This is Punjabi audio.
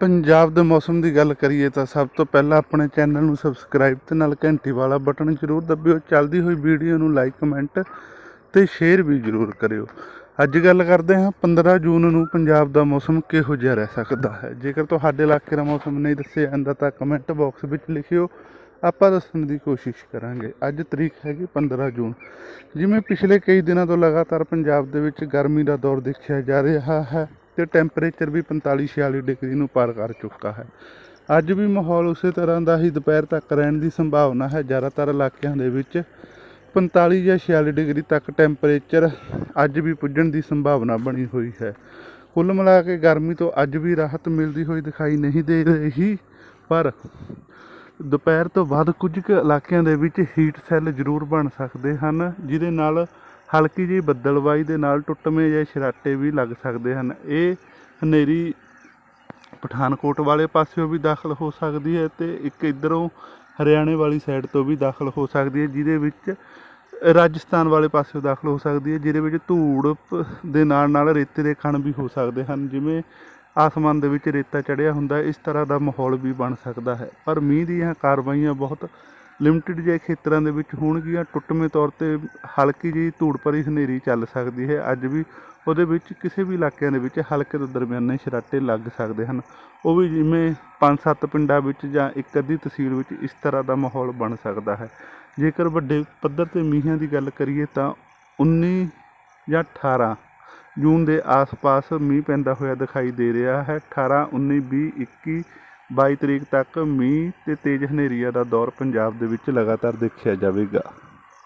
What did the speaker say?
ਪੰਜਾਬ ਦੇ ਮੌਸਮ ਦੀ ਗੱਲ ਕਰੀਏ ਤਾਂ ਸਭ ਤੋਂ ਪਹਿਲਾਂ ਆਪਣੇ ਚੈਨਲ ਨੂੰ ਸਬਸਕ੍ਰਾਈਬ ਤੇ ਨਾਲ ਘੰਟੀ ਵਾਲਾ ਬਟਨ ਜ਼ਰੂਰ ਦਬਿਓ। ਚੱਲਦੀ ਹੋਈ ਵੀਡੀਓ ਨੂੰ ਲਾਈਕ, ਕਮੈਂਟ ਤੇ ਸ਼ੇਅਰ ਵੀ ਜ਼ਰੂਰ ਕਰਿਓ। ਅੱਜ ਗੱਲ ਕਰਦੇ ਹਾਂ 15 ਜੂਨ ਨੂੰ ਪੰਜਾਬ ਦਾ ਮੌਸਮ ਕਿਹੋ ਜਿਹਾ ਰਹਿ ਸਕਦਾ ਹੈ। ਜੇਕਰ ਤੁਹਾਡੇ ਇਲਾਕੇ ਦਾ ਮੌਸਮ ਨਹੀਂ ਦੱਸਿਆ ਜਾਂਦਾ ਤਾਂ ਕਮੈਂਟ ਬਾਕਸ ਵਿੱਚ ਲਿਖਿਓ। ਆਪਾਂ ਦੱਸਣ ਦੀ ਕੋਸ਼ਿਸ਼ ਕਰਾਂਗੇ। ਅੱਜ ਤਰੀਕ ਹੈਗੀ 15 ਜੂਨ। ਜਿਵੇਂ ਪਿਛਲੇ ਕਈ ਦਿਨਾਂ ਤੋਂ ਲਗਾਤਾਰ ਪੰਜਾਬ ਦੇ ਵਿੱਚ ਗਰਮੀ ਦਾ ਦੌਰ ਦੇਖਿਆ ਜਾ ਰਿਹਾ ਹੈ ਤੇ ਟੈਂਪਰੇਚਰ ਵੀ 45 46 ਡਿਗਰੀ ਨੂੰ ਪਾਰ ਕਰ ਚੁੱਕਾ ਹੈ। ਅੱਜ ਵੀ ਮਾਹੌਲ ਉਸੇ ਤਰ੍ਹਾਂ ਦਾ ਹੀ ਦੁਪਹਿਰ ਤੱਕ ਰਹਿਣ ਦੀ ਸੰਭਾਵਨਾ ਹੈ। ਜ਼ਿਆਦਾਤਰ ਇਲਾਕਿਆਂ ਦੇ ਵਿੱਚ 45 ਜਾਂ 46 ਡਿਗਰੀ ਤੱਕ ਟੈਂਪਰੇਚਰ ਅੱਜ ਵੀ ਪੁੱਜਣ ਦੀ ਸੰਭਾਵਨਾ ਬਣੀ ਹੋਈ ਹੈ। ਕੁੱਲ ਮਿਲਾ ਕੇ ਗਰਮੀ ਤੋਂ ਅੱਜ ਵੀ ਰਾਹਤ ਮਿਲਦੀ ਹੋਈ ਦਿਖਾਈ ਨਹੀਂ ਦੇ ਰਹੀ, ਪਰ ਦੁਪਹਿਰ ਤੋਂ ਬਾਅਦ ਕੁਝ ਕੁ ਇਲਾਕਿਆਂ ਦੇ ਵਿੱਚ ਹੀਟ ਸੈੱਲ ਜ਼ਰੂਰ ਬਣ ਸਕਦੇ ਹਨ, ਜਿਹਦੇ ਨਾਲ ਹਲਕੀ ਜਿਹੀ ਬੱਦਲਵਾਈ ਦੇ ਨਾਲ ਟੁੱਟਵੇਂ ਜਾਂ ਛਰਾਟੇ ਵੀ ਲੱਗ ਸਕਦੇ ਹਨ। ਇਹ ਹਨੇਰੀ ਪਠਾਨਕੋਟ ਵਾਲੇ ਪਾਸਿਓਂ ਵੀ ਦਾਖਲ ਹੋ ਸਕਦੀ ਹੈ ਤੇ ਇੱਕ ਇਧਰੋਂ ਹਰਿਆਣੇ ਵਾਲੀ ਸਾਈਡ ਤੋਂ ਵੀ ਦਾਖਲ ਹੋ ਸਕਦੀ ਹੈ, ਜਿਹਦੇ ਵਿੱਚ ਰਾਜਸਥਾਨ ਵਾਲੇ ਪਾਸਿਓਂ ਦਾਖਲ ਹੋ ਸਕਦੀ ਹੈ, ਜਿਹਦੇ ਵਿੱਚ ਧੂੜ ਦੇ ਨਾਲ ਨਾਲ ਰੇਤੇ ਦੇ ਕਣ ਵੀ ਹੋ ਸਕਦੇ ਹਨ, ਜਿਵੇਂ ਆਸਮਾਨ ਦੇ ਵਿੱਚ ਰੇਤਾ ਚੜਿਆ ਹੁੰਦਾ, ਇਸ ਤਰ੍ਹਾਂ ਦਾ ਮਾਹੌਲ ਵੀ ਬਣ ਸਕਦਾ ਹੈ। ਪਰ ਮੀਂਹ ਦੀਆਂ ਕਾਰਵਾਈਆਂ ਬਹੁਤ ਲਿਮਟਿਡ ਜਿਹੇ ਖੇਤਰਾਂ ਦੇ ਵਿੱਚ ਹੋਣਗੀਆਂ। ਟੁੱਟਵੇਂ ਤੌਰ ਤੇ ਹਲਕੀ ਜਿਹੀ ਧੂੜ ਭਰੀ ਹਨੇਰੀ ਚੱਲ ਸਕਦੀ ਹੈ। ਅੱਜ ਵੀ ਉਹਦੇ ਵਿੱਚ ਕਿਸੇ ਵੀ ਇਲਾਕਿਆਂ ਦੇ ਵਿੱਚ ਹਲਕੇ ਤੋਂ ਦਰਮਿਆਨੇ ਛਰਾਟੇ ਲੱਗ ਸਕਦੇ ਹਨ। ਉਹ ਵੀ ਜਿਵੇਂ ਪੰਜ ਸੱਤ ਪਿੰਡਾਂ ਵਿੱਚ ਜਾਂ ਇੱਕ ਅੱਧੀ ਤਹਿਸੀਲ ਵਿੱਚ ਇਸ ਤਰ੍ਹਾਂ ਦਾ ਮਾਹੌਲ ਬਣ ਸਕਦਾ ਹੈ। ਜੇਕਰ ਵੱਡੇ ਪੱਧਰ ਤੇ ਮੀਂਹਾਂ ਦੀ ਗੱਲ ਕਰੀਏ ਤਾਂ 19 ਜਾਂ 18 ਜੂਨ ਦੇ ਆਸ-ਪਾਸ ਮੀਂਹ ਪੈਂਦਾ ਹੋਇਆ ਦਿਖਾਈ ਦੇ ਰਿਹਾ ਹੈ। 18 19 20 21 ਬਾਈ ਤਰੀਕ ਤੱਕ ਮੀਂਹ ਅਤੇ ਤੇਜ਼ ਹਨੇਰੀਆਂ ਦਾ ਦੌਰ ਪੰਜਾਬ ਦੇ ਵਿੱਚ ਲਗਾਤਾਰ ਦੇਖਿਆ ਜਾਵੇਗਾ।